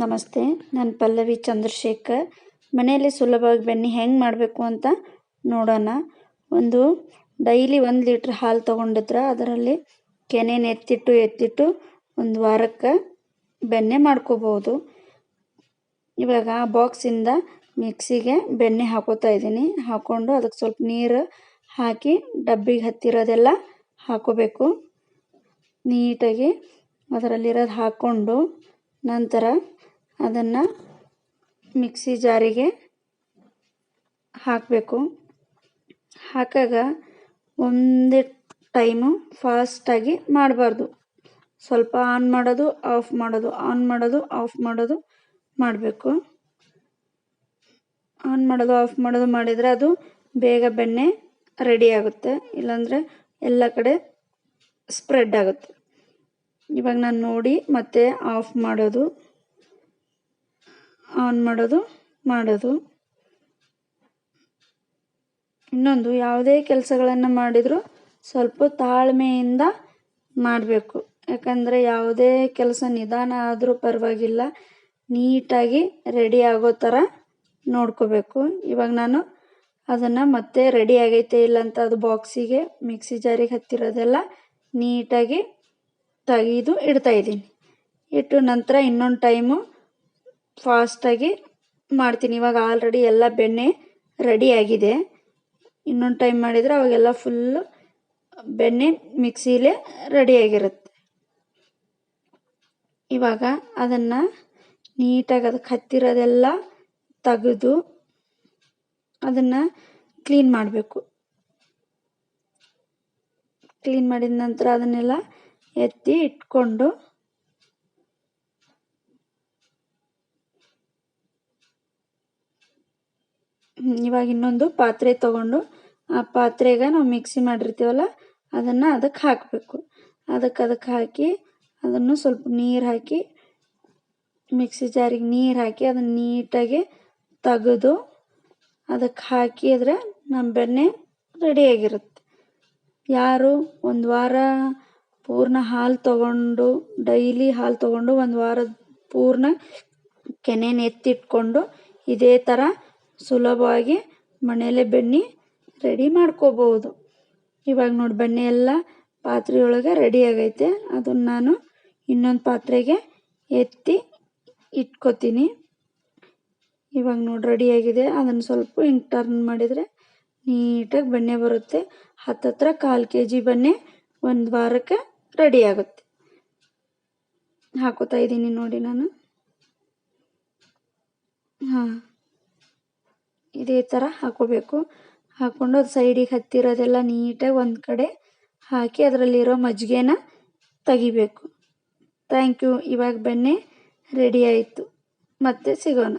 ನಮಸ್ತೆ, ನಾನು ಪಲ್ಲವಿ ಚಂದ್ರಶೇಖರ್. ಮನೆಯಲ್ಲಿ ಸುಲಭವಾಗಿ ಬೆಣ್ಣೆ ಹೆಂಗೆ ಮಾಡಬೇಕು ಅಂತ ನೋಡೋಣ. ಒಂದು ಡೈಲಿ ಒಂದು ಲೀಟ್ರ್ ಹಾಲು ತೊಗೊಂಡಿದ್ರೆ ಅದರಲ್ಲಿ ಕೆನೆನ ಎತ್ತಿಟ್ಟು ಎತ್ತಿಟ್ಟು ಒಂದು ವಾರಕ್ಕೆ ಬೆಣ್ಣೆ ಮಾಡ್ಕೋಬೋದು. ಇವಾಗ ಬಾಕ್ಸಿಂದ ಮಿಕ್ಸಿಗೆ ಬೆಣ್ಣೆ ಹಾಕೋತಾ ಇದ್ದೀನಿ. ಹಾಕ್ಕೊಂಡು ಅದಕ್ಕೆ ಸ್ವಲ್ಪ ನೀರು ಹಾಕಿ ಡಬ್ಬಿಗೆ ಹತ್ತಿರೋದೆಲ್ಲ ಹಾಕೋಬೇಕು. ನೀಟಾಗಿ ಅದರಲ್ಲಿರೋದು ಹಾಕ್ಕೊಂಡು ನಂತರ ಅದನ್ನು ಮಿಕ್ಸಿ ಜಾರಿಗೆ ಹಾಕಬೇಕು. ಹಾಕಾಗ ಒಂದೇ ಟೈಮು ಫಾಸ್ಟಾಗಿ ಮಾಡಬಾರ್ದು. ಸ್ವಲ್ಪ ಆನ್ ಮಾಡೋದು, ಆಫ್ ಮಾಡೋದು, ಆನ್ ಮಾಡೋದು, ಆಫ್ ಮಾಡೋದು ಮಾಡಬೇಕು. ಆನ್ ಮಾಡೋದು, ಆಫ್ ಮಾಡೋದು ಮಾಡಿದರೆ ಅದು ಬೇಗ ಬೆಣ್ಣೆ ರೆಡಿ ಆಗುತ್ತೆ. ಇಲ್ಲಾಂದರೆ ಎಲ್ಲ ಕಡೆ ಸ್ಪ್ರೆಡ್ ಆಗುತ್ತೆ. ಇವಾಗ ನಾನು ನೋಡಿ ಮತ್ತೆ ಆಫ್ ಮಾಡೋದು ಆನ್ ಮಾಡೋದು ಮಾಡೋದು. ಇನ್ನೊಂದು ಯಾವುದೇ ಕೆಲಸಗಳನ್ನು ಮಾಡಿದರೂ ಸ್ವಲ್ಪ ತಾಳ್ಮೆಯಿಂದ ಮಾಡಬೇಕು. ಯಾಕಂದರೆ ಯಾವುದೇ ಕೆಲಸ ನಿಧಾನ ಆದರೂ ಪರವಾಗಿಲ್ಲ, ನೀಟಾಗಿ ರೆಡಿ ಆಗೋ ಥರ ನೋಡ್ಕೋಬೇಕು. ಇವಾಗ ನಾನು ಅದನ್ನು ಮತ್ತೆ ರೆಡಿ ಆಗೈತೆ ಇಲ್ಲ ಅಂತ ಅದು ಬಾಕ್ಸಿಗೆ ಮಿಕ್ಸಿ ಜಾರಿಗೆ ಹತ್ತಿರೋದೆಲ್ಲ ನೀಟಾಗಿ ತೆಗೆದು ಇಡ್ತಾಯಿದ್ದೀನಿ ಇಟ್ಟು ನಂತರ ಇನ್ನೊಂದು ಟೈಮು ಫಾಸ್ಟಾಗಿ ಮಾಡ್ತೀನಿ. ಇವಾಗ ಆಲ್ರೆಡಿ ಎಲ್ಲ ಬೆಣ್ಣೆ ರೆಡಿ ಆಗಿದೆ. ಇನ್ನೊಂದು ಟೈಮ್ ಮಾಡಿದರೆ ಅವಾಗೆಲ್ಲ ಫುಲ್ಲು ಬೆಣ್ಣೆ ಮಿಕ್ಸಿಲೇ ರೆಡಿಯಾಗಿರುತ್ತೆ ಇವಾಗ ಅದನ್ನು ನೀಟಾಗಿ ಅದಕ್ಕೆ ಹತ್ತಿರೋದೆಲ್ಲ ತೆಗೆದು ಅದನ್ನು ಕ್ಲೀನ್ ಮಾಡಬೇಕು. ಕ್ಲೀನ್ ಮಾಡಿದ ನಂತರ ಅದನ್ನೆಲ್ಲ ಎತ್ತಿ ಇಟ್ಕೊಂಡು ಇವಾಗ ಇನ್ನೊಂದು ಪಾತ್ರೆ ತಗೊಂಡು ಆ ಪಾತ್ರೆಗೆ ನಾವು ಮಿಕ್ಸಿ ಮಾಡಿರ್ತೀವಲ್ಲ, ಅದನ್ನು ಅದಕ್ಕೆ ಹಾಕಬೇಕು. ಅದಕ್ಕೆ ಅದಕ್ಕೆ ಹಾಕಿ ಅದನ್ನು ಸ್ವಲ್ಪ ನೀರು ಹಾಕಿ, ಮಿಕ್ಸಿ ಜಾರಿಗೆ ನೀರು ಹಾಕಿ ಅದನ್ನು ನೀಟಾಗಿ ತೆಗೆದು ಅದಕ್ಕೆ ಹಾಕಿದ್ರೆ ನಮ್ಮ ಬೆಣ್ಣೆ ರೆಡಿಯಾಗಿರುತ್ತೆ ಯಾರು ಒಂದು ವಾರ ಪೂರ್ಣ ಹಾಲು ತಗೊಂಡು, ಡೈಲಿ ಹಾಲು ತಗೊಂಡು ಒಂದು ವಾರದ ಪೂರ್ಣ ಕೆನೆನ ಎತ್ತಿಟ್ಕೊಂಡು ಇದೇ ಥರ ಸುಲಭವಾಗಿ ಮನೆಯಲ್ಲೇ ಬೆಣ್ಣೆ ರೆಡಿ ಮಾಡ್ಕೋಬೋದು ಇವಾಗ ನೋಡಿ ಬೆಣ್ಣೆ ಎಲ್ಲ ಪಾತ್ರೆಯೊಳಗೆ ರೆಡಿ ಆಗೈತೆ. ಅದನ್ನು ನಾನು ಇನ್ನೊಂದು ಪಾತ್ರೆಗೆ ಎತ್ತಿ ಇಟ್ಕೋತೀನಿ. ಇವಾಗ ನೋಡಿ ರೆಡಿಯಾಗಿದೆ ಅದನ್ನು ಸ್ವಲ್ಪ ಹಿಂಗೆ ಟರ್ನ್ ಮಾಡಿದರೆ ನೀಟಾಗಿ ಬೆಣ್ಣೆ ಬರುತ್ತೆ. ಹತ್ತತ್ರ ಕಾಲು ಕೆ ಜಿ ಬೆಣ್ಣೆ ಒಂದು ವಾರಕ್ಕೆ ರೆಡಿ ಆಗುತ್ತೆ. ಹಾಕೋತಾ ಇದ್ದೀನಿ ನೋಡಿ ನಾನು. ಹಾಂ. ಇದೇ ಥರ ಹಾಕೋಬೇಕು. ಹಾಕ್ಕೊಂಡು ಅದು ಸೈಡಿಗೆ ಹತ್ತಿರೋದೆಲ್ಲ ನೀಟಾಗಿ ಒಂದು ಕಡೆ ಹಾಕಿ ಅದರಲ್ಲಿರೋ ಮಜ್ಜಿಗೆನ ತೆಗಿಬೇಕು. ಥ್ಯಾಂಕ್ ಯು ಇವಾಗ ಬೆಣ್ಣೆ ರೆಡಿ ಆಯಿತು. ಮತ್ತೆ ಸಿಗೋಣ.